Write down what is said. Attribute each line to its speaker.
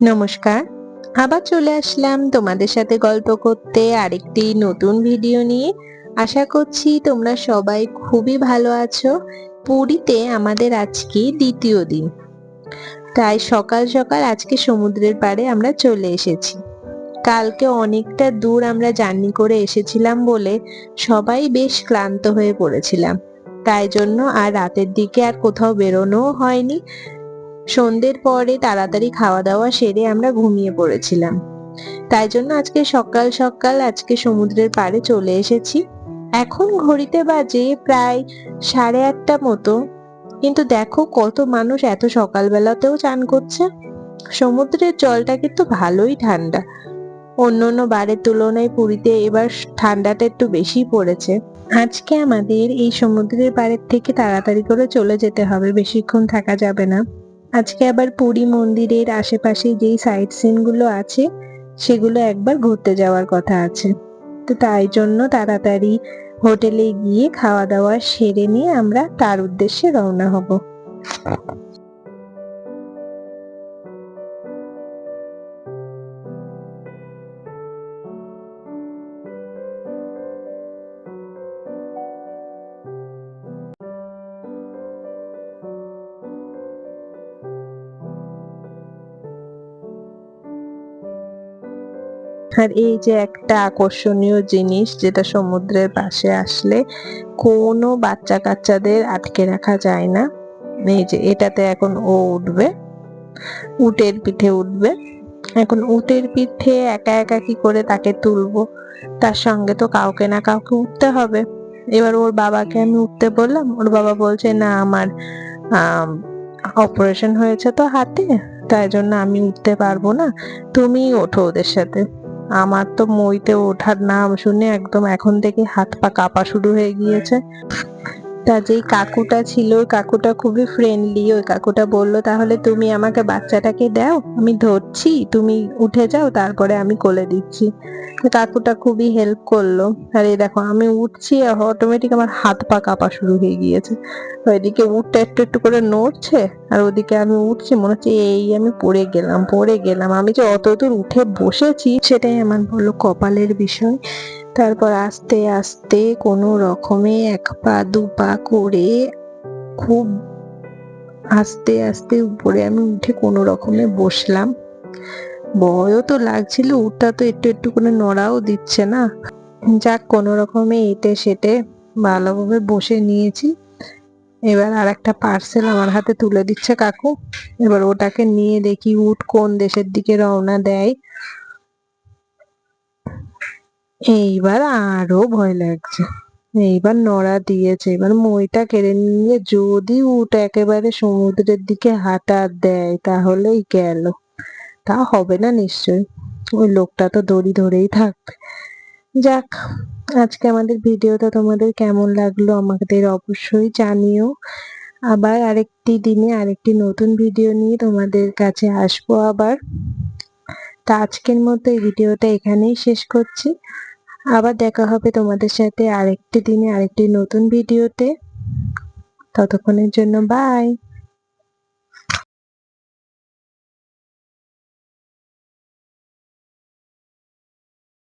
Speaker 1: নমস্কার, আবার চলে আসলাম তোমাদের সাথে গল্প করতে আরেকটি নতুন ভিডিও নিয়ে। আশা করছি তোমরা সবাই খুবই ভালো আছো। পুরীতে আমাদের আজকে দ্বিতীয় দিন। তাই সকাল সকাল আজকে সমুদ্রের পাড়ে আমরা চলে এসেছি। কালকে অনেকটা দূর আমরা জার্নি করে এসেছিলাম বলে সবাই বেশ ক্লান্ত হয়ে পড়েছিলাম। তাই জন্য আর রাতের দিকে আর কোথাও বেরোনোও হয়নি। সন্ধ্যের পরে তাড়াতাড়ি খাওয়া দাওয়া সেরে আমরা ঘুমিয়ে পড়েছিলাম। তাই জন্য আজকে সকাল সকাল আজকে সমুদ্রের পাড়ে চলে এসেছি। এখন ঘড়িতে বাজে প্রায় সাড়ে আটটা মতো। কিন্তু দেখো কত মানুষ এত সকালবেলাতেও চান করছে। সমুদ্রের জলটা কিন্তু ভালোই ঠান্ডা। অন্য অন্য বারের তুলনায় পুরীতে এবার ঠান্ডাটা একটু বেশি পড়েছে। আজকে আমাদের এই সমুদ্রের পাড়ের থেকে তাড়াতাড়ি করে চলে যেতে হবে, বেশিক্ষণ থাকা যাবে না। আজকে আবার পুরী মন্দিরের আশেপাশে যেই সাইট সিনগুলো আছে, সেগুলো একবার ঘুরতে যাওয়ার কথা আছে। তো তাই জন্য তাড়াতাড়ি হোটেলে গিয়ে খাওয়া দাওয়া সেরে নিয়ে আমরা তার উদ্দেশ্যে রওনা হব। আর এই যে একটা আকর্ষণীয় জিনিস যেটা সমুদ্রের পাশে আসলে কোনো বাচ্চা কাচ্চাদের আটকে রাখা যায় না, এই যে এটাতে এখন ও উঠবে, উটের পিঠে উঠবে, এখন উটের পিঠে একা একা কি করে তাকে তুলবো? তার সঙ্গে তো কাউকে না কাউকে উঠতে হবে। এবার ওর বাবাকে আমি উঠতে বললাম, ওর বাবা বলছে, না, আমার অপারেশন হয়েছে তো হাতে, তাই জন্য আমি উঠতে পারব না। তুমি ওঠো ওদের সাথে। আমার তো মইতে ওঠার নাম শুনে একদম এখন থেকে হাত পা কাঁপা শুরু হয়ে গিয়েছে। তা যেই কাকুটা ছিল, ওই কাকুটা খুবই ফ্রেন্ডলি ওই কাকুটা বলল, তাহলে তুমি আমাকে বাচ্চাটাকে দাও, আমি ধরছি, তুমি উঠে যাও, তারপরে আমি কোলে দিচ্ছি। কাকুটা খুবই হেল্প করল। আর এই দেখো, আমি উঠছি অটোমেটিক আমার হাত পা কাঁপা শুরু হয়ে গিয়েছে। ওইদিকে উঠতে একটু একটু করে নড়ছে, আর ওদিকে আমি উঠছি, মনে হচ্ছে এই আমি পড়ে গেলাম পড়ে গেলাম। আমি যে অত দূর উঠে বসেছি, সেটাই আমার বলল কপালের বিষয়। তারপর আস্তে আস্তে কোনো রকমে এক পা, দু পা করে খুব আস্তে আস্তে উপরে আমি উঠে কোনো রকমে বসলাম। ভয়ও তো লাগছিল উঠটা তো একটু একটু করে নড়াও দিচ্ছে না। যাক, কোনো রকমে এটে সেটে ভালোভাবে বসে নিয়েছি। এবার আর একটা পার্সেল আমার হাতে তুলে দিচ্ছে কাকু। এবার ওটাকে নিয়ে দেখি উট কোন দেশের দিকে রওনা দেয়। এইবার আরও ভয় লাগছে। এইবার নড়া দিয়েছে, এবার মইটা কেড়ে নিয়ে যদি উট একেবারে সমুদ্রের দিকে হাঁটা দেয়, তাহলেই গেল। তা হবে না নিশ্চয় ওই লোকটা তো দড়ি ধরেই থাকবে। যাক, আজকে আমাদের ভিডিওটা তোমাদের কেমন লাগল আমাদের অবশ্যই জানিও। আবার আরেকটি দিনে আরেকটি নতুন ভিডিও নিয়ে তোমাদের কাছে আসব আবার। তা আজকের মতো এই ভিডিওটা এখানেই শেষ করছি। আবার দেখা হবে তোমাদের সাথে আরেকটি দিনে আরেকটি নতুন ভিডিওতে। ততক্ষণের জন্য বাই